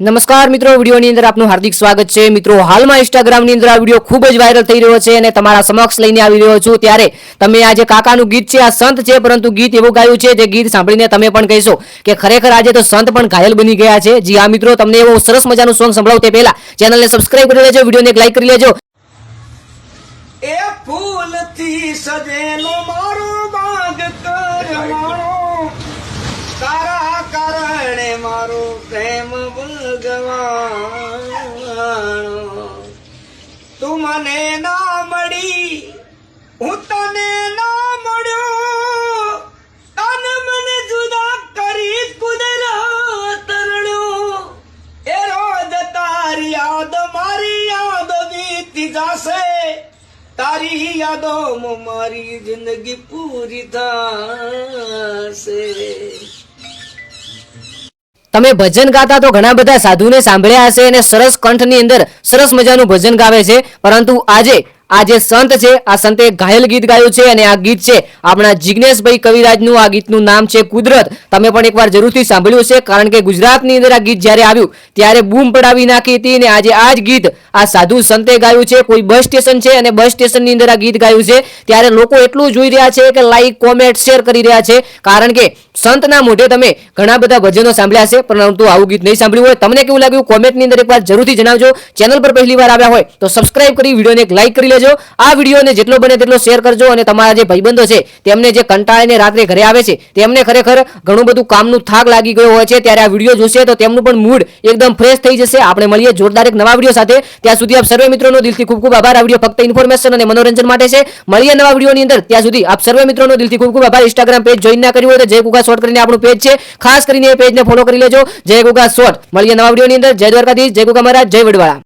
નમસ્કાર મિત્રો, વિડીયોની અંદર આપનું હાર્દિક સ્વાગત છે. મિત્રો, હાલમાં ઇન્સ્ટાગ્રામની અંદર આ વીડિયો ખૂબ જ વાયરલ થઈ રહ્યો છે અને તમારા સમક્ષ લઈને આવી રહ્યો છું. ત્યારે તમે આ જે કાકાનું ગીત છે, આ સંત છે, પરંતુ ગીત એવું ગાયું છે, જે ગીત સાંભળીને તમે પણ કહેશો કે ખરેખર આજે તો સંત પણ ઘાયલ બની ગયા છે. જી આ મિત્રો, તમને એવો સરસ મજાનું સોંગ સંભળાવું તે પહેલા ચેનલને સબસ્ક્રાઇબ કરી લેજો, વિડીયોને એક લાઈક કરી લેજો. એ ફૂલથી સજેલો મારો બાગ તારા ભગવાણો તું મને ના મળી, હું તને ના મળ્યો તને મને જુદા કરી કુદરત રણ્યો એ રોજ તારી યાદ, મારી યાદ વીતી જાશે. તારી યાદો મારી જિંદગી પૂરી થશે તમે ભજન ગાતા તો ઘણા બધા સાધુને સાંભળ્યા હશે અને સરસ કંઠની અંદર સરસ મજાનું ભજન ગાવે છે, પરંતુ આજે આ જે સંત છે, આ સંતે ઘાયલ ગીત ગાયું છે અને આ ગીત છે આપણા જિજ્ઞેશભાઈ કવિરાજનું, આ ગીતનું નામ છે કુદરત. તમે પણ એકવાર જરૂરથી સાંભળ્યું છે કારણ કે ગુજરાતની અંદર આ ગીત જ્યારે આવ્યું, ત્યારે બૂમ પડાવી નાખી હતી અને આજે આ જ ગીત આ સાધુ સંતે ગાયું છે, કોઈ બસ સ્ટેશન છે અને બસ સ્ટેશનની અંદર આ ગીત ગાયું છે. ત્યારે લોકો એટલું જોઈ રહ્યા છે કે લાઈક કોમેન્ટ શેર કરી રહ્યા છે, કારણ કે સંતના મોઢે તમે ઘણા બધા ભજનો સાંભળ્યા છે પરંતુ આવું ગીત નહીં સાંભળ્યું હોય. તમને કેવું લાગ્યું? કોમેન્ટની અંદર એકવાર જરૂરથી જણાવજો. ચેનલ પર પહેલી વાર આવ્યા હોય તો સબસ્ક્રાઈબ કરી, વિડીયોને એક લાઈક કરી લેજો આ વિડીયોને જેટલો બને તેટલો શેર કરજો અને તમારા જે ભાઈબંધો છે, તેમને જે કંટાળીને રાત્રે ઘરે આવે છે, તેમને ખરેખર ઘણું બધું કામનું થાક લાગી ગયો હોય છે. ત્યારે આ વીડિયો જોશે તો તેમનું પણ મૂડ એકદમ ફ્રેશ થઈ જશે. આપણે મળીએ જોરદાર એક નવા વીડિયો સાથે. ત્યાં સુધી આપ સર્વે મિત્રોનો દિલથી ખૂબ ખૂબ આભાર. આ વીડિયો ફક્ત ઇન્ફોર્મેશન અને મનોરંજન માટે છે. મળીએ નવા વિડીયોની અંદર. ત્યાં સુધી આપ સર્વે મિત્રોનો દિલથી ખૂબ ખૂબ આભાર. ઇન્સ્ટાગ્રામ પેજ જોઈન ના કર્યું હોય તો જય ગુગા શોર્ટ કરીને આપણું પેજ છે. ખાસ કરીને એ પેજને ફોલો કરી લેજો. જય ગુગા શોર્ટ મળીએ નવા વિડીયોની અંદર. જય દ્વારકાધીશ. જય ગુગા મહારાજ. જય વડવાળા.